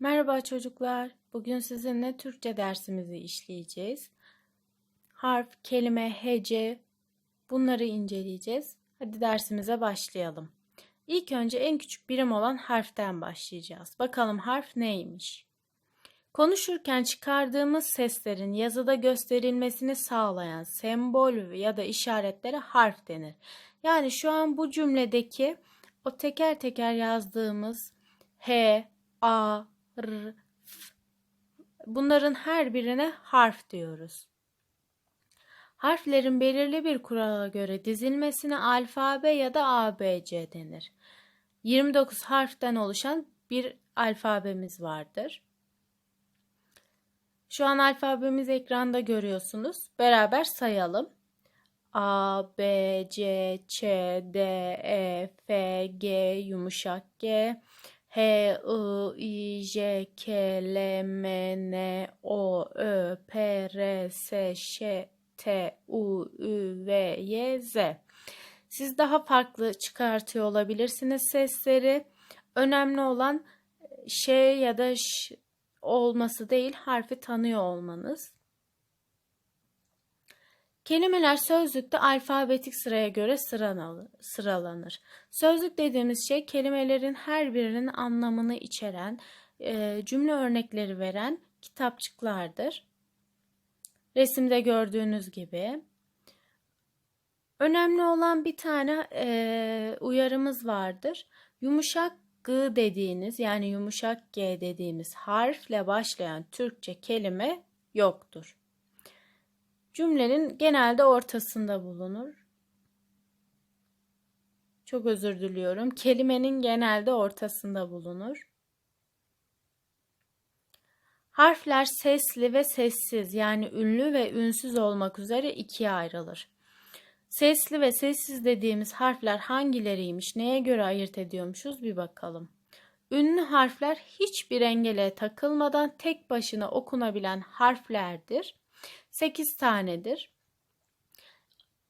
Merhaba çocuklar. Bugün sizinle Türkçe dersimizi işleyeceğiz. Harf, kelime, hece bunları inceleyeceğiz. Hadi dersimize başlayalım. İlk önce en küçük birim olan harften başlayacağız. Bakalım harf neymiş? Konuşurken çıkardığımız seslerin yazıda gösterilmesini sağlayan sembol ya da işaretlere harf denir. Yani şu an bu cümledeki o teker teker yazdığımız H, A, R, F. Bunların her birine harf diyoruz. Harflerin belirli bir kurala göre dizilmesine alfabe ya da ABC denir. 29 harften oluşan bir alfabemiz vardır. Şu an alfabemizi ekranda görüyorsunuz. Beraber sayalım. A, B, C, Ç, D, E, F, G, yumuşak G, H, I, I, J, K, L, M, N, O, Ö, P, R, S, Ş, T, U, Ü, V, Y, Z. Siz daha farklı çıkartıyor olabilirsiniz sesleri. Önemli olan ş ya da ş olması değil, harfi tanıyor olmanız. Kelimeler sözlükte alfabetik sıraya göre sıralanır. Sözlük dediğimiz şey kelimelerin her birinin anlamını içeren, e, cümle örnekleri veren kitapçıklardır. Resimde gördüğünüz gibi. Önemli olan bir tane e, uyarımız vardır. Yumuşak G dediğiniz yani yumuşak G dediğimiz harfle başlayan Türkçe kelime yoktur. Cümlenin genelde ortasında bulunur. Çok özür diliyorum. Kelimenin genelde ortasında bulunur. Harfler sesli ve sessiz yani ünlü ve ünsüz olmak üzere ikiye ayrılır. Sesli ve sessiz dediğimiz harfler hangileriymiş, neye göre ayırt ediyormuşuz bir bakalım. Ünlü harfler hiçbir engele takılmadan tek başına okunabilen harflerdir. 8 tanedir.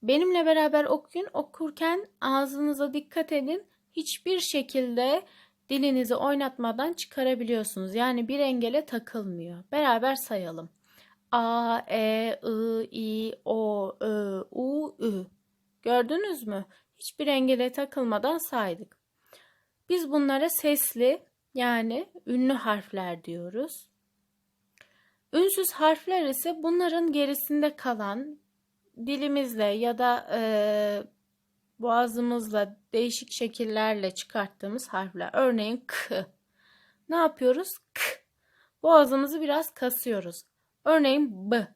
Benimle beraber okuyun. Okurken ağzınıza dikkat edin. Hiçbir şekilde dilinizi oynatmadan çıkarabiliyorsunuz. Yani bir engele takılmıyor. Beraber sayalım. A, E, I, I, O, Ö, U, Ü. Gördünüz mü? Hiçbir engele takılmadan saydık. Biz bunlara sesli yani ünlü harfler diyoruz. Ünsüz harfler ise bunların gerisinde kalan dilimizle ya da e, boğazımızla değişik şekillerle çıkarttığımız harfler. Örneğin k. Ne yapıyoruz? K. Boğazımızı biraz kasıyoruz. Örneğin b.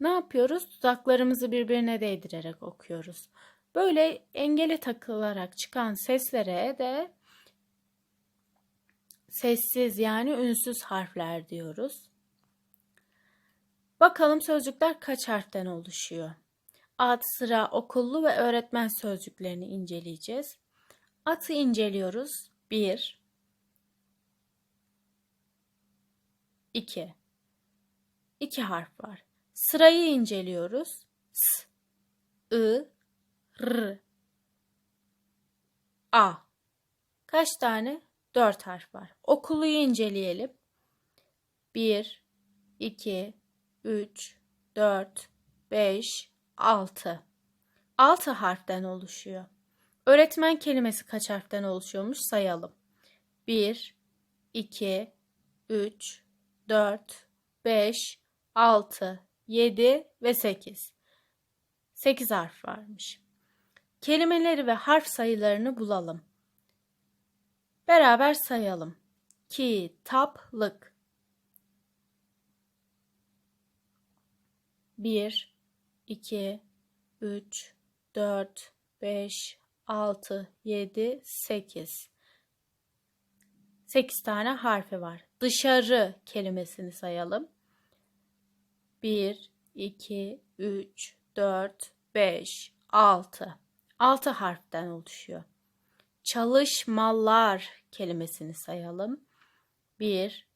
Ne yapıyoruz? Dudaklarımızı birbirine değdirerek okuyoruz. Böyle engele takılarak çıkan seslere de sessiz yani ünsüz harfler diyoruz. Bakalım sözcükler kaç harften oluşuyor? Ad, sıra, okullu ve öğretmen sözcüklerini inceleyeceğiz. Atı inceliyoruz. 1 2 2 harf var. Sırayı inceliyoruz. S, I, R, A. Kaç tane? 4 harf var. Okuluyu inceleyelim. 1 2 3, 4, 5, 6. 6 harften oluşuyor. Öğretmen kelimesi kaç harften oluşuyormuş sayalım. 1, 2, 3, 4, 5, 6, 7 ve 8. 8 harf varmış. Kelimeleri ve harf sayılarını bulalım. Beraber sayalım. Kitaplık 1, 2, 3, 4, 5, 6, 7, 8. 8 tane harfi var. Dışarı kelimesini sayalım. 1, 2, 3, 4, 5, 6. 6 harften oluşuyor. Çalışmalar kelimesini sayalım. 1,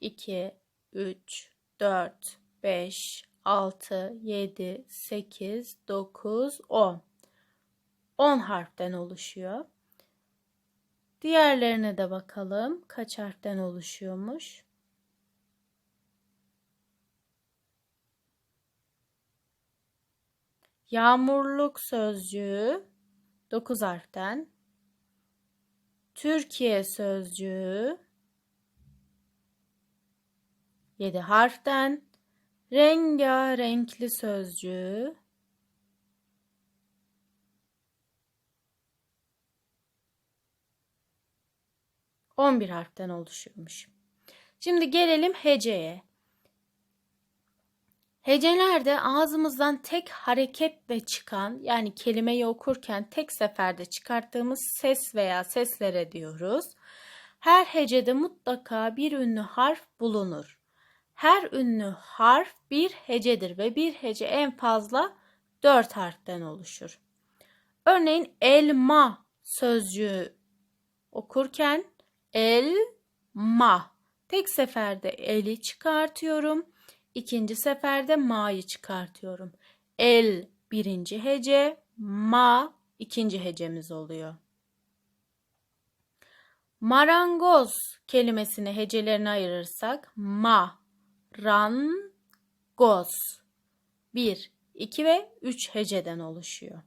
2, 3, 4, 5, 6, 7, 8, 9, 10. 10 harften oluşuyor. Diğerlerine de bakalım. Kaç harften oluşuyormuş? Yağmurluk sözcüğü 9 harften. Türkiye sözcüğü 7 harften. Rengarenkli sözcüğü 11 harften oluşuyormuş. Şimdi gelelim heceye. Hecelerde ağzımızdan tek hareketle çıkan yani kelimeyi okurken tek seferde çıkarttığımız ses veya seslere diyoruz. Her hecede mutlaka bir ünlü harf bulunur. Her ünlü harf bir hecedir ve bir hece en fazla dört harften oluşur. Örneğin elma sözcüğü okurken elma. Tek seferde eli çıkartıyorum. İkinci seferde ma'yı çıkartıyorum. El birinci hece, ma ikinci hecemiz oluyor. Marangoz kelimesini hecelerini ayırırsak ma, ran, goz. Bir, iki ve üç heceden oluşuyor.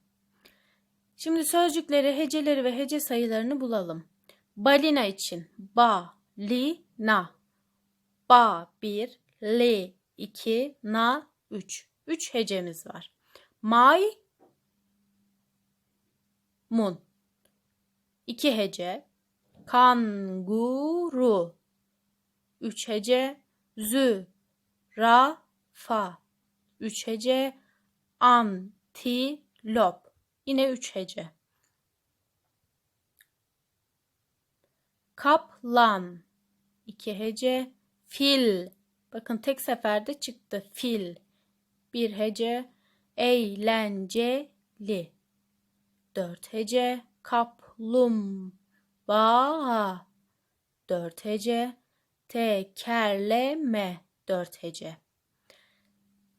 Şimdi sözcükleri, heceleri ve hece sayılarını bulalım. Balina için ba, li, na. Ba 1, li 2, na 3. 3 hecemiz var. May, mun. 2 hece. Kanguru. 3 hece. Zü, ra, fa. 3 hece. Antilop. Yine 3 hece. Kaplan. iki hece. Fil. Bakın tek seferde çıktı. Fil. Bir hece. Eğlenceli. Dört hece. Kaplumbağa. Dört hece. Tekerleme. Dört hece.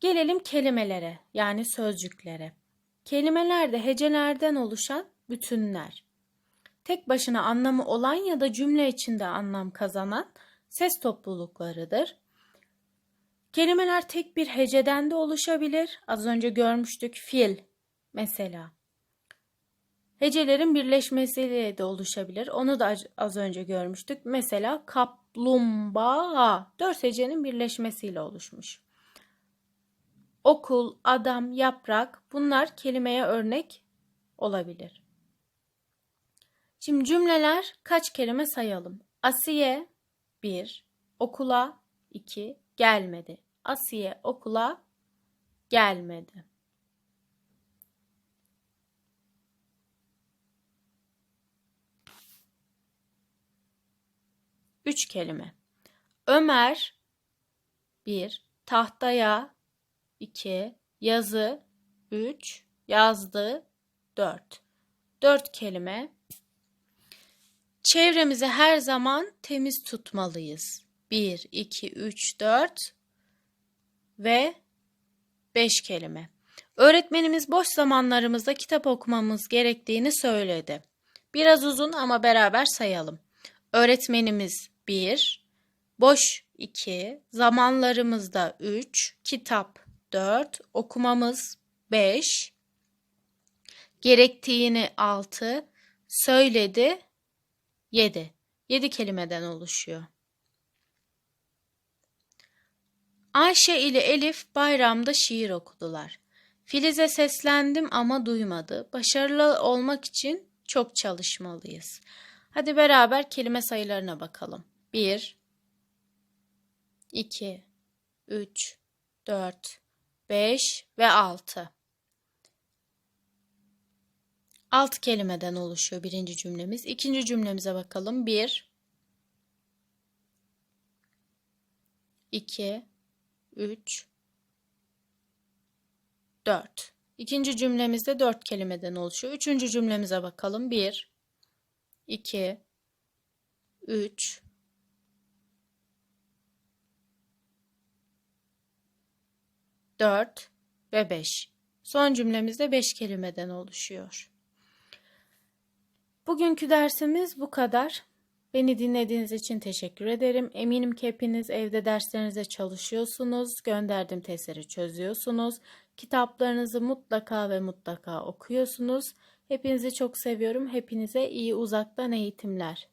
Gelelim kelimelere yani sözcüklere. Kelimelerde hecelerden oluşan bütünler tek başına anlamı olan ya da cümle içinde anlam kazanan ses topluluklarıdır. Kelimeler tek bir heceden de oluşabilir. Az önce görmüştük fil mesela. Hecelerin birleşmesiyle de oluşabilir. Onu da az önce görmüştük. Mesela kaplumbağa dört hecenin birleşmesiyle oluşmuş. Okul, adam, yaprak bunlar kelimeye örnek olabilir. Şimdi cümleler kaç kelime sayalım. Asiye 1, okula 2, gelmedi. Asiye okula gelmedi. Üç kelime. Ömer 1, tahtaya 2, yazı 3, yazdı 4. 4 kelime Çevremizi her zaman temiz tutmalıyız. 1, 2, 3, 4 ve 5 kelime. Öğretmenimiz boş zamanlarımızda kitap okumamız gerektiğini söyledi. Biraz uzun ama beraber sayalım. Öğretmenimiz 1, boş 2, zamanlarımızda 3, kitap 4, okumamız 5, gerektiğini 6, söyledi 7. 7 kelimeden oluşuyor. Ayşe ile Elif bayramda şiir okudular. Filiz'e seslendim ama duymadı. Başarılı olmak için çok çalışmalıyız. Hadi beraber kelime sayılarına bakalım. 1 2 3 4 5 ve 6. Alt kelimeden oluşuyor birinci cümlemiz. İkinci cümlemize bakalım. Bir, iki, üç, dört. İkinci cümlemizde dört kelimeden oluşuyor. Üçüncü cümlemize bakalım. Bir, iki, üç, dört ve beş. Son cümlemizde beş kelimeden oluşuyor. Bugünkü dersimiz bu kadar. Beni dinlediğiniz için teşekkür ederim. Eminim ki hepiniz evde derslerinize çalışıyorsunuz. Gönderdiğim testleri çözüyorsunuz. Kitaplarınızı mutlaka ve mutlaka okuyorsunuz. Hepinizi çok seviyorum. Hepinize iyi uzaktan eğitimler.